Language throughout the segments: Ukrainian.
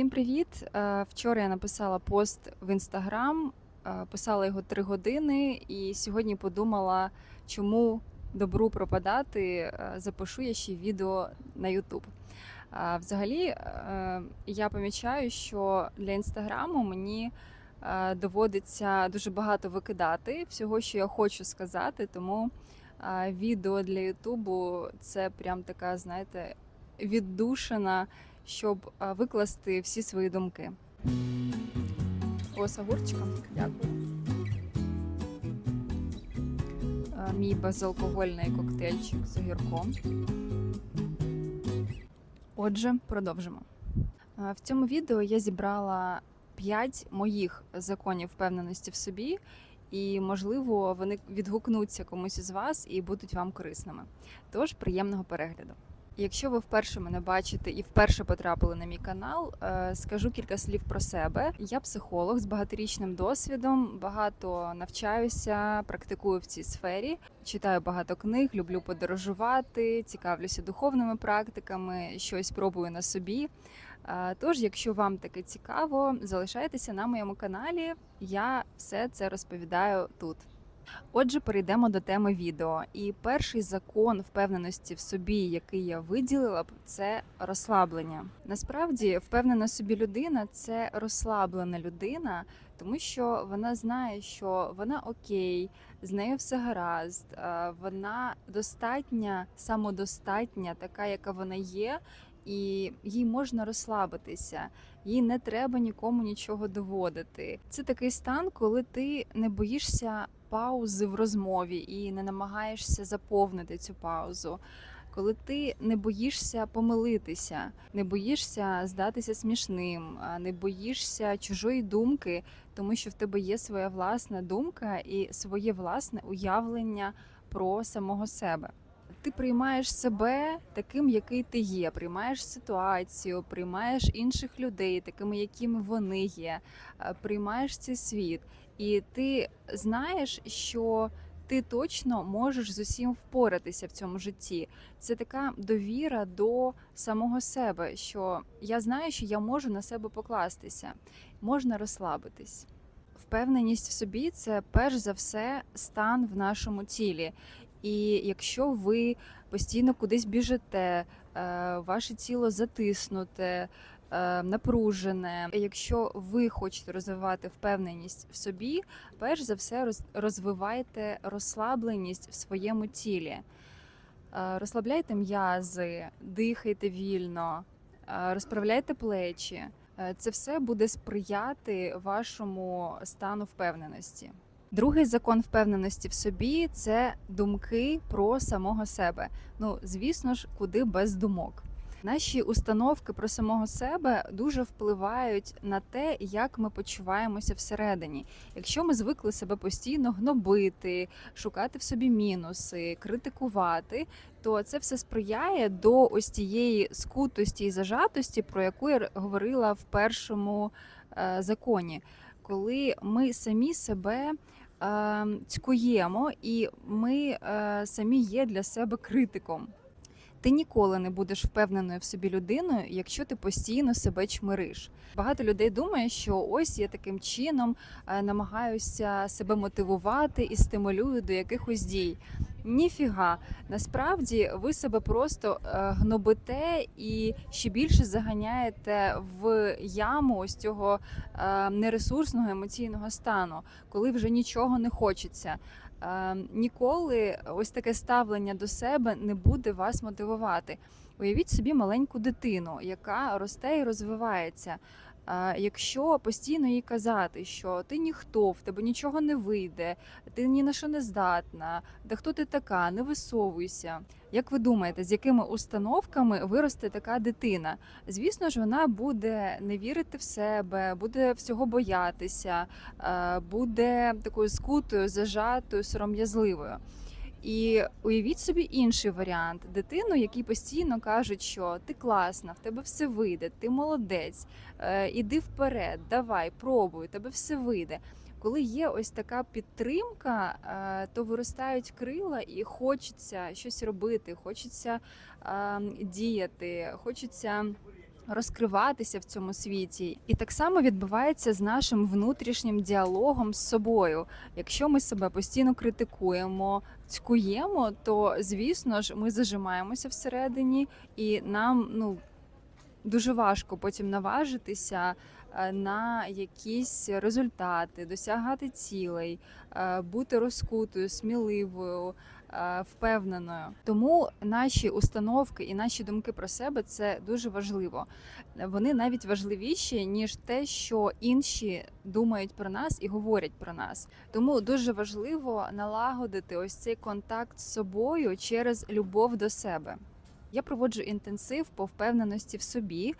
Всім привіт! Е, Вчора я написала пост в інстаграм, е, писала його три години, і сьогодні подумала, чому добру пропадати. е, Запишу я ще відео на Ютуб. Взагалі, я помічаю, що для інстаграму мені доводиться дуже багато викидати всього, що я хочу сказати, тому відео для Ютубу це прям така, знаєте, віддушина щоб викласти всі свої думки. О, з огурчиком. Дякую. Мій безалкогольний коктейльчик з огірком. Отже, продовжимо. В цьому відео я зібрала 5 моїх законів впевненості в собі, і, можливо, вони відгукнуться комусь із вас і будуть вам корисними. Тож, приємного перегляду. Якщо ви вперше мене бачите і вперше потрапили на мій канал, е, скажу кілька слів про себе. Я психолог з багаторічним досвідом, багато навчаюся, практикую в цій сфері, читаю багато книг, люблю подорожувати, цікавлюся духовними практиками, щось пробую на собі. Е, Тож, якщо вам таке цікаво, залишайтеся на моєму каналі. Я все це розповідаю тут. Отже, перейдемо до теми відео. І перший закон впевненості в собі, який я виділила б, це розслаблення. Насправді, впевнена собі людина це розслаблена людина, тому що вона знає, що вона окей, з нею все гаразд, вона достатня, самодостатня, така, яка вона є. І їй можна розслабитися, їй не треба нікому нічого доводити. Це такий стан, коли ти не боїшся паузи в розмові і не намагаєшся заповнити цю паузу. Коли ти не боїшся помилитися, не боїшся здатися смішним, не боїшся чужої думки, тому що в тебе є своя власна думка і своє власне уявлення про самого себе. Ти приймаєш себе таким, який ти є, приймаєш ситуацію, приймаєш інших людей, такими, якими вони є, е, приймаєш цей світ, і ти знаєш, що ти точно можеш з усім впоратися в цьому житті. Це така довіра до самого себе, що я знаю, що я можу на себе покластися, можна розслабитись. Впевненість в собі це перш за все стан в нашому тілі. І якщо ви постійно кудись біжите, е, ваше тіло затиснуте, е, напружене. Якщо ви хочете розвивати впевненість в собі, перш за все роз- розвивайте розслабленість в своєму тілі. Е, Розслабляйте м'язи, дихайте вільно, розправляйте плечі. Це все буде сприяти вашому стану впевненості. Другий закон впевненості в собі це думки про самого себе. Ну, звісно ж, куди без думок. Наші установки про самого себе дуже впливають на те, як ми почуваємося всередині. Якщо ми звикли себе постійно гнобити, шукати в собі мінуси, критикувати, то це все сприяє до ось тієї скутості і зажатості, про яку я говорила в першому е, законі, коли ми самі себе е, цькуємо, і ми е, самі є для себе критиком. Ти ніколи не будеш впевненою в собі людиною, якщо ти постійно себе чмириш. Багато людей думає, що ось я таким чином е, намагаюся себе мотивувати і стимулюю до якихось дій. Ніфіга, насправді ви себе просто е, гнобите і ще більше заганяєте в яму ось цього е, нересурсного емоційного стану, коли вже нічого не хочеться. Е, Ніколи ось таке ставлення до себе не буде вас мотивувати. Уявіть собі маленьку дитину, яка росте і розвивається. Якщо постійно їй казати, що ти ніхто, в тебе нічого не вийде, ти ні на що не здатна, да хто ти така, не висовуйся. Як ви думаєте, з якими установками виросте така дитина? Звісно ж, вона буде не вірити в себе, буде всього боятися, буде такою скутою, зажатою, сором'язливою. І уявіть собі інший варіант: дитину, якій постійно кажуть, що ти класна, в тебе все вийде, ти молодець, е, іди вперед, давай, пробуй, тебе все вийде. Коли є ось така підтримка, е, то виростають крила і хочеться щось робити, хочеться е, діяти, хочеться розкриватися в цьому світі. І так само відбувається з нашим внутрішнім діалогом з собою. Якщо ми себе постійно критикуємо, цькуємо, то звісно ж ми зажимаємося всередині, і нам ну дуже важко потім наважитися е, на якісь результати, досягати цілей, е, бути розкутою, сміливою, впевненою. Тому наші установки і наші думки про себе це дуже важливо. Вони навіть важливіші ніж те, що інші думають про нас і говорять про нас. Тому дуже важливо налагодити ось цей контакт з собою через любов до себе. Я проводжу інтенсив по впевненості в собі.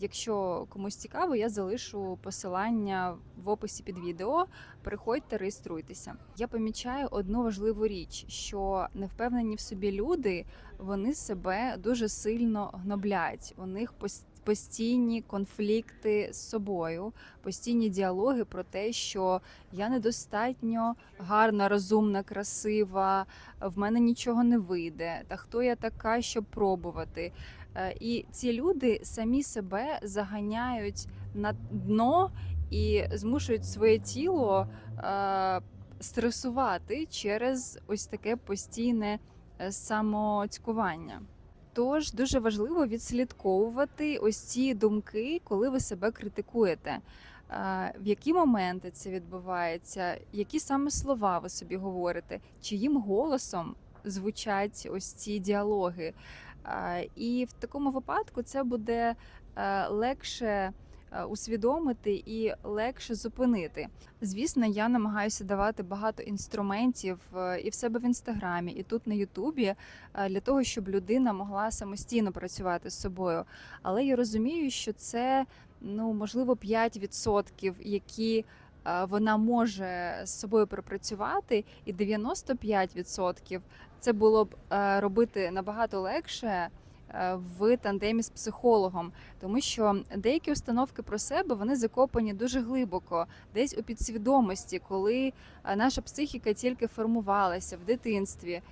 Якщо комусь цікаво, я залишу посилання в описі під відео. Переходьте, реєструйтеся. Я помічаю одну важливу річ: що невпевнені в собі люди вони себе дуже сильно гноблять. У них пос- постійні конфлікти з собою, постійні діалоги про те, що я недостатньо гарна, розумна, красива, в мене нічого не вийде. Та хто я така, щоб пробувати? Е, І ці люди самі себе заганяють на дно і змушують своє тіло е, стресувати через ось таке постійне е, самоцькування. Тож дуже важливо відслідковувати ось ці думки, коли ви себе критикуєте. В які моменти це відбувається, які саме слова ви собі говорите, чиїм голосом звучать ось ці діалоги. І в такому випадку це буде е, легше усвідомити і легше зупинити. Звісно, я намагаюся давати багато інструментів е, і в себе в інстаграмі, і тут на Ютубі е, для того, щоб людина могла самостійно працювати з собою. Але я розумію, що це ну можливо 5%, які е, вона може з собою пропрацювати, і 95% це було б е, робити набагато легше е, в тандемі з психологом, тому що деякі установки про себе вони закопані дуже глибоко, десь у підсвідомості, коли е, наша психіка тільки формувалася в дитинстві.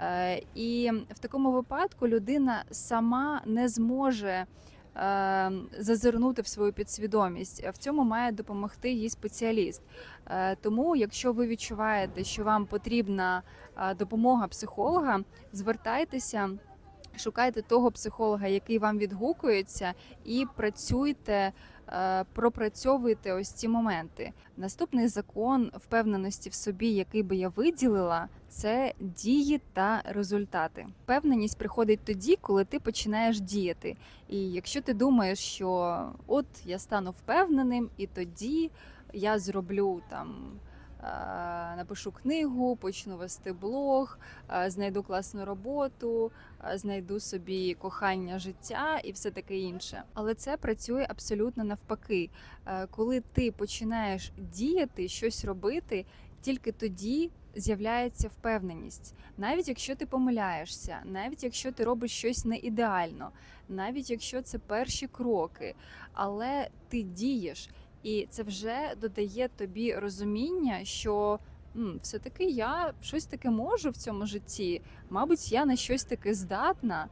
Е, І в такому випадку людина сама не зможе е, зазирнути в свою підсвідомість. В цьому має допомогти їй спеціаліст. Е, Тому, якщо ви відчуваєте, що вам потрібна е, допомога психолога, звертайтеся. Шукайте того психолога, який вам відгукується, і працюйте, е, пропрацьовуйте ось ці моменти. Наступний закон впевненості в собі, який би я виділила, це дії та результати. Впевненість приходить тоді, коли ти починаєш діяти. І якщо ти думаєш, що от я стану впевненим, і тоді я зроблю там. Е, Напишу книгу, почну вести блог, е, знайду класну роботу, е, знайду собі кохання життя і все таке інше. Але це працює абсолютно навпаки. Коли ти починаєш діяти, щось робити, тільки тоді з'являється впевненість. Навіть якщо ти помиляєшся, навіть якщо ти робиш щось не ідеально, навіть якщо це перші кроки, але ти дієш, і це вже додає тобі розуміння, що все-таки я щось таке можу в цьому житті. Мабуть, я на щось таке здатна.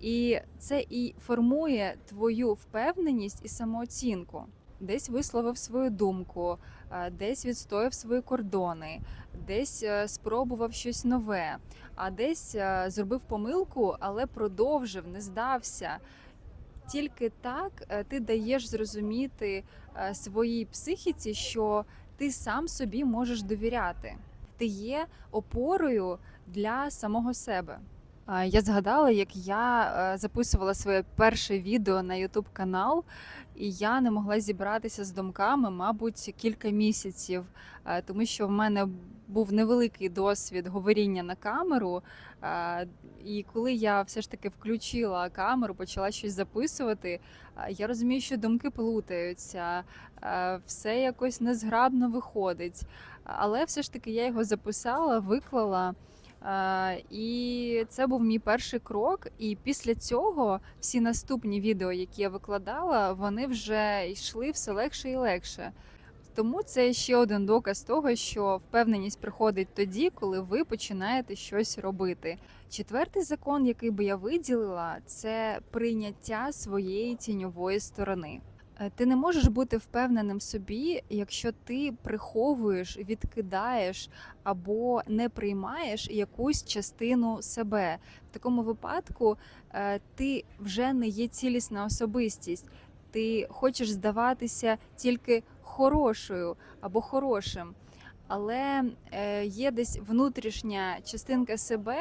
І це і формує твою впевненість і самооцінку. Десь висловив свою думку, е, десь відстояв свої кордони, десь е, спробував щось нове, а десь е, зробив помилку, але продовжив, не здався. Тільки так ти даєш зрозуміти своїй психіці, що ти сам собі можеш довіряти. Ти є опорою для самого себе. Я згадала, як я е, записувала своє перше відео на YouTube канал, і я не могла зібратися з думками, мабуть, кілька місяців, е, тому що в мене був невеликий досвід говоріння на камеру. е, І коли я все ж таки включила камеру, почала щось записувати, я розумію, що думки плутаються, все якось незграбно виходить. Але все ж таки я його записала, виклала. Е, І це був мій перший крок. І після цього всі наступні відео, які я викладала, вони вже йшли все легше і легше. Тому це ще один доказ того, що впевненість приходить тоді, коли ви починаєте щось робити. Четвертий закон, який би я виділила, це прийняття своєї тіньової сторони. Е, Ти не можеш бути впевненим в собі, якщо ти приховуєш, відкидаєш або не приймаєш якусь частину себе. В такому випадку е, ти вже не є цілісна особистість. Ти хочеш здаватися тільки хорошою або хорошим, але е, є десь внутрішня частинка себе,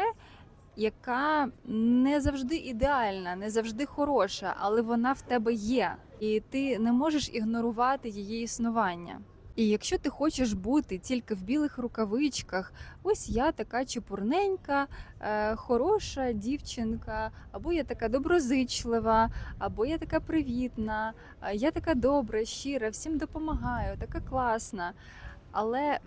яка не завжди ідеальна, не завжди хороша, але вона в тебе є, і ти не можеш ігнорувати її існування. І якщо ти хочеш бути тільки в білих рукавичках, ось я така чепурненька, е, хороша дівчинка, або я така доброзичлива, або я така привітна, е, я така добра, щира, всім допомагаю, така класна. Але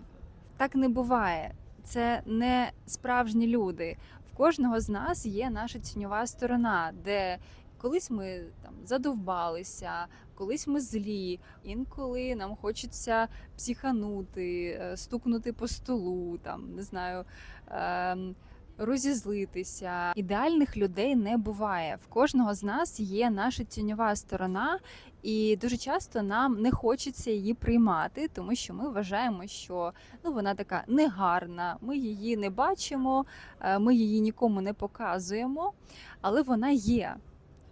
так не буває. Це не справжні люди. В кожного з нас є наша тіньова сторона, де колись ми там задовбалися, колись ми злі, інколи нам хочеться психанути, е, стукнути по столу, там не знаю. ем, Розізлитися ідеальних людей не буває. В кожного з нас є наша тіньова сторона, і дуже часто нам не хочеться її приймати, тому що ми вважаємо, що ну вона така негарна. Ми її не бачимо, е, ми її нікому не показуємо, але вона є.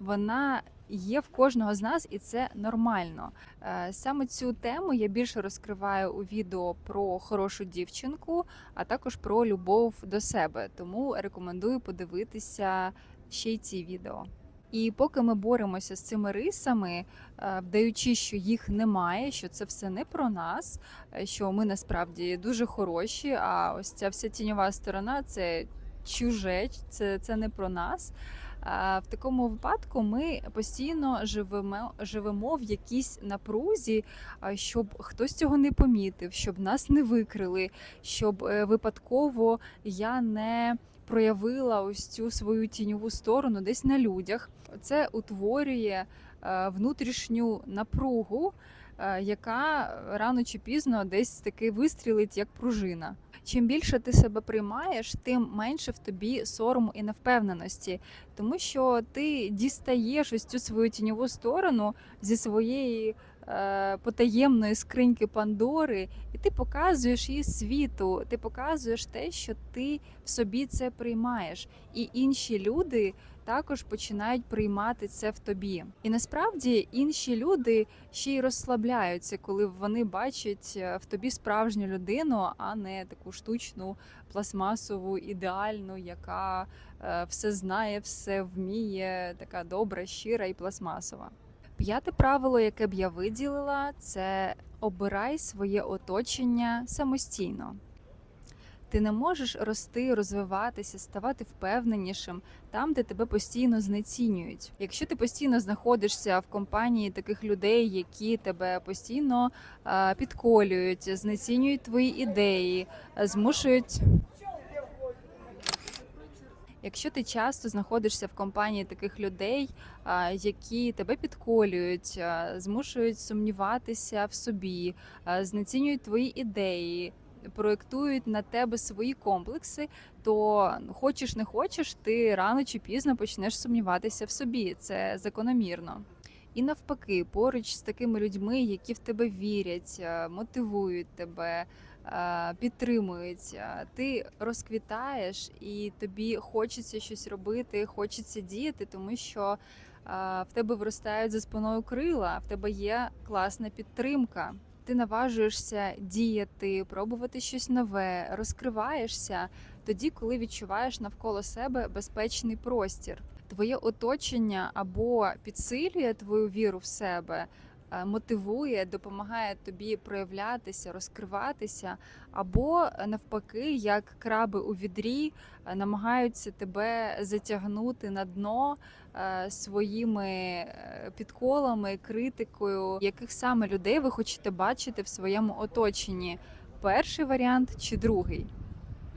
Вона є в кожного з нас, і це нормально. Е, Саме цю тему я більше розкриваю у відео про хорошу дівчинку, а також про любов до себе. Тому рекомендую подивитися ще й ці відео. І поки ми боремося з цими рисами, е, вдаючи, що їх немає, що це все не про нас, е, що ми насправді дуже хороші. А ось ця вся тіньова сторона це чуже, це, це не про нас. В такому випадку ми постійно живемо, живемо в якійсь напрузі, щоб хтось цього не помітив, щоб нас не викрили, щоб е, випадково я не проявила ось цю свою тіньову сторону десь на людях. Це утворює е, внутрішню напругу, е, яка рано чи пізно десь таки вистрілить як пружина. Чим більше ти себе приймаєш, тим менше в тобі сорому і невпевненості, тому що ти дістаєш ось цю свою тіньову сторону зі своєї е, потаємної скриньки Пандори, і ти показуєш її світу. Ти показуєш те, що ти в собі це приймаєш, і інші люди також починають приймати це в тобі. І насправді інші люди ще й розслабляються, коли вони бачать е, в тобі справжню людину, а не таку штучну пластмасову, ідеальну, яка е, все знає, все вміє, така добра, щира і пластмасова. П'яте правило, яке б я виділила, це обирай своє оточення самостійно. Ти не можеш рости, розвиватися, ставати впевненішим там, де тебе постійно знецінюють. Якщо ти постійно знаходишся в компанії таких людей, які тебе постійно підколюють, знецінюють твої ідеї, е, змушують. Якщо ти часто знаходишся в компанії таких людей, які тебе підколюють, змушують сумніватися в собі, знецінюють твої ідеї, проєктують на тебе свої комплекси, то ну, хочеш не хочеш, ти рано чи пізно почнеш сумніватися в собі. Це закономірно. І навпаки, поруч з такими людьми, які в тебе вірять, мотивують тебе, а, підтримують, ти розквітаєш і тобі хочеться щось робити, хочеться діяти, тому що в тебе виростають за спиною крила, в тебе є класна підтримка. Ти наважуєшся діяти, пробувати щось нове, розкриваєшся тоді, коли відчуваєш навколо себе безпечний простір. Твоє оточення або підсилює твою віру в себе, мотивує, допомагає тобі проявлятися, розкриватися, або е, навпаки, як краби у відрі, е, намагаються тебе затягнути на дно е, своїми е, підколами, критикою, яких саме людей ви хочете бачити в своєму оточенні. Перший варіант чи другий?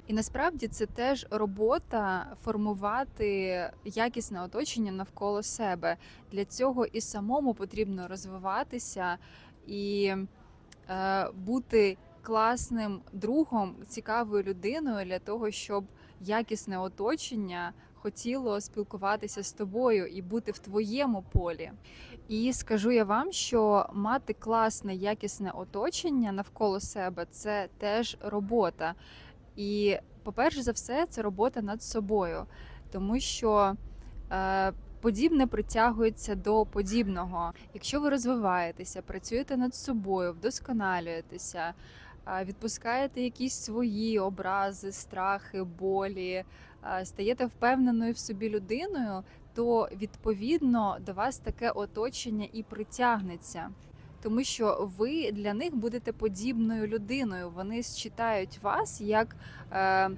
І насправді це теж робота формувати якісне оточення навколо себе. Для цього і самому потрібно розвиватися і е, бути класним другом, цікавою людиною для того, щоб якісне оточення хотіло спілкуватися з тобою і бути в твоєму полі. І скажу я вам, що мати класне, якісне оточення навколо себе це теж робота. І, по-перше за все, це робота над собою, тому що е, подібне притягується до подібного. Якщо ви розвиваєтеся, працюєте над собою, вдосконалюєтеся, е, відпускаєте якісь свої образи, страхи, болі, е, стаєте впевненою в собі людиною, то відповідно до вас таке оточення і притягнеться. Тому що ви для них будете подібною людиною. Вони считають вас як е,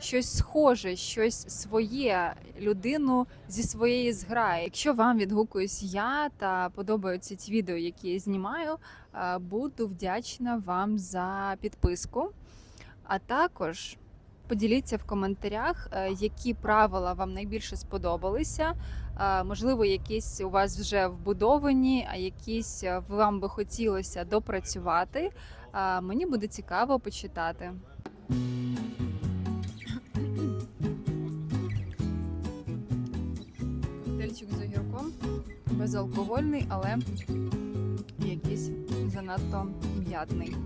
щось схоже, щось своє, людину зі своєї зграї. Якщо вам відгукуюсь я та подобаються ті відео, які я знімаю, е, буду вдячна вам за підписку. А також поділіться в коментарях, е, які правила вам найбільше сподобалися. Можливо, якісь у вас вже вбудовані, а якісь е, вам би хотілося допрацювати. Мені буде цікаво почитати. Коктейльчик з огірком, безалкогольний, але якийсь занадто м'ятний.